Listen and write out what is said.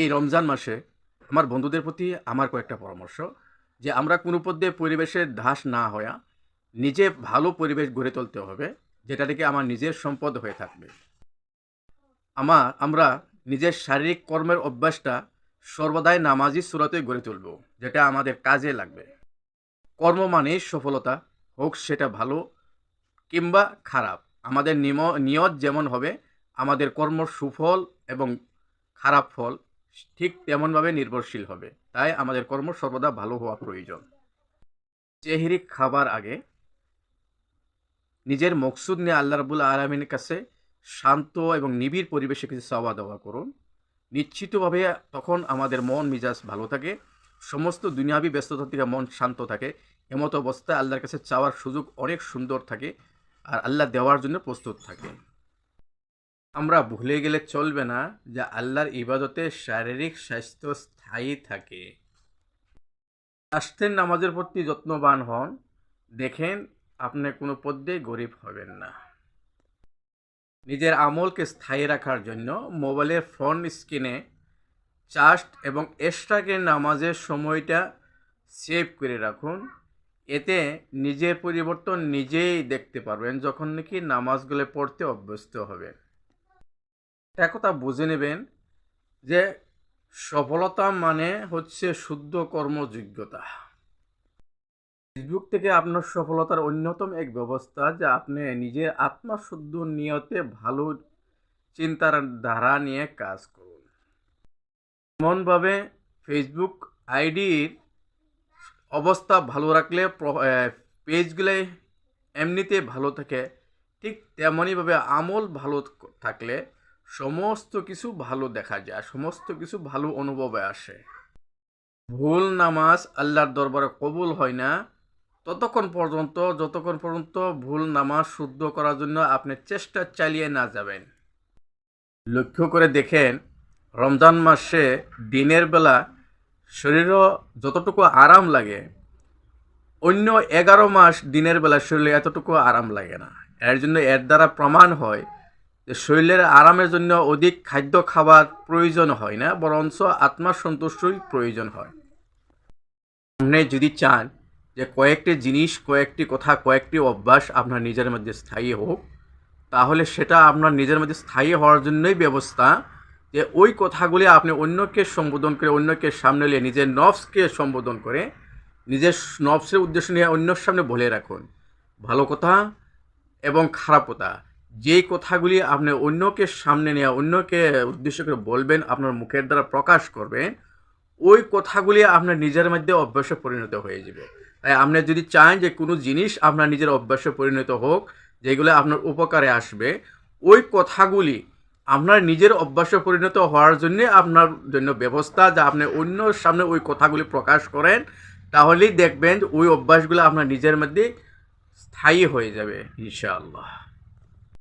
এই রমজান মাসে আমার বন্ধুদের প্রতি আমার কয়েকটা পরামর্শ, যে আমরা কোনো পদ্যে পরিবেশের ধাস না হয়ে নিজে ভালো পরিবেশ গড়ে তুলতে হবে, যেটা থেকে আমার নিজের সম্পদ হয়ে থাকবে। আমার, আমরা নিজের শারীরিক কর্মের অভ্যাসটা সর্বদাই নামাজি সুরাতে গড়ে তুলব, যেটা আমাদের কাজে লাগবে। কর্ম মানেই সফলতা, হোক সেটা ভালো কিংবা খারাপ। আমাদের নিম, নিয়ত যেমন হবে, আমাদের কর্ম সুফল এবং খারাপ ফল। ঠিক তেমনভাবে নির্ভরশীল হবে। তাই আমাদের কর্ম সর্বদা ভালো হওয়া প্রয়োজন। চেহারি খাবার আগে নিজের মকসুদ নিয়ে আল্লাহ রাবুল আলমিনের কাছে শান্ত এবং নিবিড় পরিবেশে কিছু চাওয়া দাওয়া করুন। নিশ্চিতভাবে তখন আমাদের মন, মিজাজ ভালো থাকে। সমস্ত দুনিয়াবি ব্যস্ততা থেকে মন শান্ত থাকে। এমতো অবস্থায় আল্লাহর কাছে চাওয়ার সুযোগ অনেক সুন্দর থাকে আর আল্লাহ দেওয়ার জন্য প্রস্তুত থাকে। আমরা ভুলে গেলে চলবে না যে আল্লাহর ইবাদতে শারীরিক স্বাস্থ্য স্থায়ী থাকে। স্বাস্থ্যের নামাজের প্রতি যত্নবান হন। দেখেন আপনি কোনো পদ্যে গরিব হবেন না। নিজের আমলকে স্থায়ী রাখার জন্য মোবাইলের ফ্রন্ট স্ক্রিনে চাস্ট এবং এক্সট্রাকে নামাজের সময়টা সেভ করে রাখুন। এতে নিজের পরিবর্তন নিজেই দেখতে পারবেন, যখন নাকি নামাজগুলো পড়তে অভ্যস্ত হবেন। একটা কথা বুঝে নেবেন যে সফলতা মানে হচ্ছে শুদ্ধ কর্মযোগ্যতা। ফেসবুক থেকে আপনার সফলতার অন্যতম এক ব্যবস্থা যে আপনি নিজের আত্মশুদ্ধ নিয়তে ভালো চিন্তার ধারা নিয়ে কাজ করুন। এমনভাবে ফেসবুক আইডির অবস্থা ভালো রাখলে পেজগুলো এমনিতে ভালো থাকে, ঠিক তেমনইভাবে আমল ভালো থাকলে সমস্ত কিছু ভালো দেখা যায়, সমস্ত কিছু ভালো অনুভবে আসে। ভুল নামাজ আল্লাহর দরবারে কবুল হয় না, ততক্ষণ পর্যন্ত, যতক্ষণ পর্যন্ত ভুল নামাজ শুদ্ধ করার জন্য আপনি চেষ্টা চালিয়ে না যাবেন। লক্ষ্য করে দেখেন, রমজান মাসে দিনের বেলা শরীরও যতটুকু আরাম লাগে, অন্য এগারো মাস দিনের বেলা শরীরে এতটুকু আরাম লাগে না। এর জন্য এর দ্বারা প্রমাণ হয় যে শরীরের আরামের জন্য অধিক খাদ্য খাবার প্রয়োজন হয় না, বরঞ্চ আত্মার সন্তুষ্টই প্রয়োজন হয়। আপনি যদি চান যে কয়েকটি জিনিস, কয়েকটি কথা, কয়েকটি অভ্যাস আপনার নিজের মধ্যে স্থায়ী হোক, তাহলে সেটা আপনার নিজের মধ্যে স্থায়ী হওয়ার জন্যই ব্যবস্থা যে ওই কথাগুলি আপনি অন্যকে সম্বোধন করে, অন্যকে সামনে নিয়ে, নিজের নফসকে সম্বোধন করে, নিজের নফসের উদ্দেশ্য নিয়ে অন্যর সামনে বলে রাখুন। ভালো কথা এবং খারাপ কথা। যেই কথাগুলি আপনি অন্যকে সামনে নিয়ে, অন্যকে উদ্দেশ্য করে বলবেন, আপনার মুখের দ্বারা প্রকাশ করবেন, ওই কথাগুলি আপনার নিজের মধ্যে অভ্যাসে পরিণত হয়ে যাবে। তাই আপনি যদি চান যে কোনো জিনিস আপনার নিজের অভ্যাসে পরিণত হোক, যেগুলো আপনার উপকারে আসবে, ওই কথাগুলি আপনার নিজের অভ্যাসে পরিণত হওয়ার জন্যে আপনার জন্য ব্যবস্থা, যা আপনি অন্যর সামনে ওই কথাগুলি প্রকাশ করেন, তাহলেই দেখবেন ওই অভ্যাসগুলো আপনার নিজের মধ্যে স্থায়ী হয়ে যাবে, ইনশাআল্লাহ।